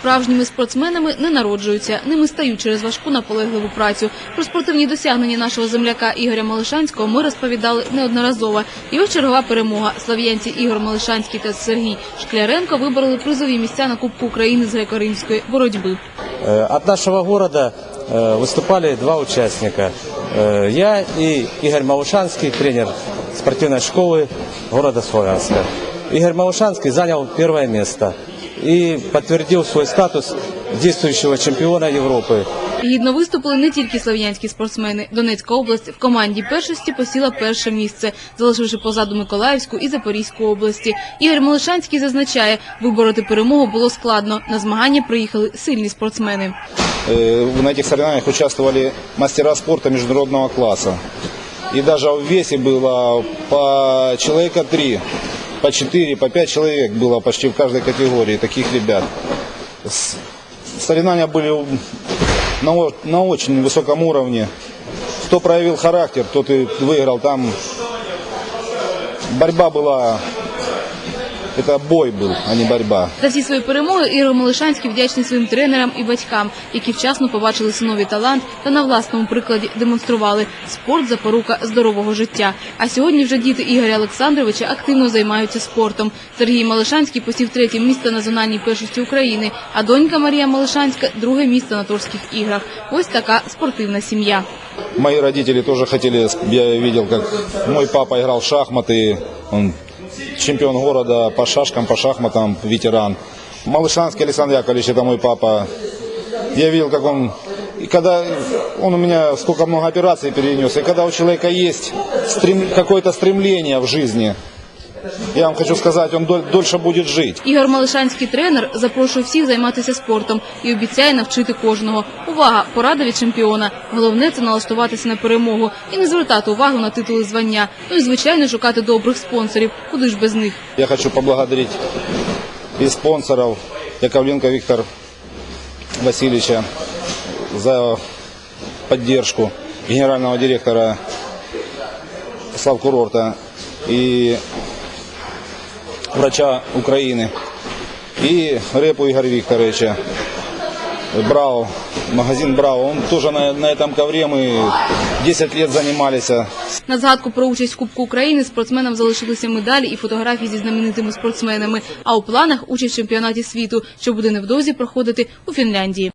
Справжніми спортсменами не народжуються, ними стають через важку наполегливу працю. Про спортивні досягнення нашого земляка Ігоря Малишанського ми розповідали неодноразово. Його чергова перемога. Слав'янці Ігор Малишанський та Сергій Шкляренко вибороли призові місця на Кубку України з греко-римської боротьби. Э, От нашего города э, выступали два участника. Э, Я и Игорь Малушанский, тренер спортивной школы города Славянска. Игорь Малушанский занял первое место и подтвердил свой статус действующего чемпиона Европы. Гідно виступили не тільки слав'янські спортсмени. Донецька область в команді першості посіла перше місце, залишивши позаду Миколаївську і Запорізьку області. Ігор Малишанський зазначає, вибороти перемогу було складно. На змагання приїхали сильні спортсмени. Э, На этих соревнованиях участвовали мастера спорта международного класса. И даже в весе было по человека три, По четыре, по пять человек было почти в каждой категории таких ребят. Соревнования были на, на очень высоком уровне. Кто проявил характер, тот и выиграл. Там борьба была, это бой был, а не борьба. За всі свої перемоги Ігор Малишанський вдячний своїм тренерам і батькам, які вчасно побачили синові талант та на власному прикладі демонстрували спорт запорука здорового життя. А сьогодні вже діти Ігоря Олександровича активно займаються спортом. Сергій Малишанський посів третє місце на зональній першості України, а донька Марія Малишанська друге місце на Торських іграх. Ось така спортивна сім'я. Мои родители тоже хотели, я видел, как мой папа играл в шахматы, он чемпион города по шашкам, по шахматам, ветеран. Малышанский Александр Яковлевич, это мой папа. Я видел, как он, и когда он у меня сколько много операций перенес, и когда у человека есть стрем- какое-то стремление в жизни, я вам хочу он доль- дольше будет жить. Ігор Малишанський тренер запрошує всіх займатися спортом і обіцяє навчити кожного. Увага! Порада від чемпіона. Головне це налаштуватися на перемогу і не звертати увагу на титули звання. Ну і звичайно шукати добрих спонсорів. Куди ж без них? Я хочу поблагодарить и спонсоров Яковленко Виктор Васильевича за поддержку генерального директора Славкурорта и врача Украины и Репу Игоря Викторовича. Браво, магазин Браво. Он тоже на, на этом ковре мы 10 лет занимались. На згадку про участь в Кубку України спортсменам залишилися медалі і фотографії зі знаменитими спортсменами. А у планах участь в чемпіонаті світу, що буде невдовзі проходити у Фінляндії.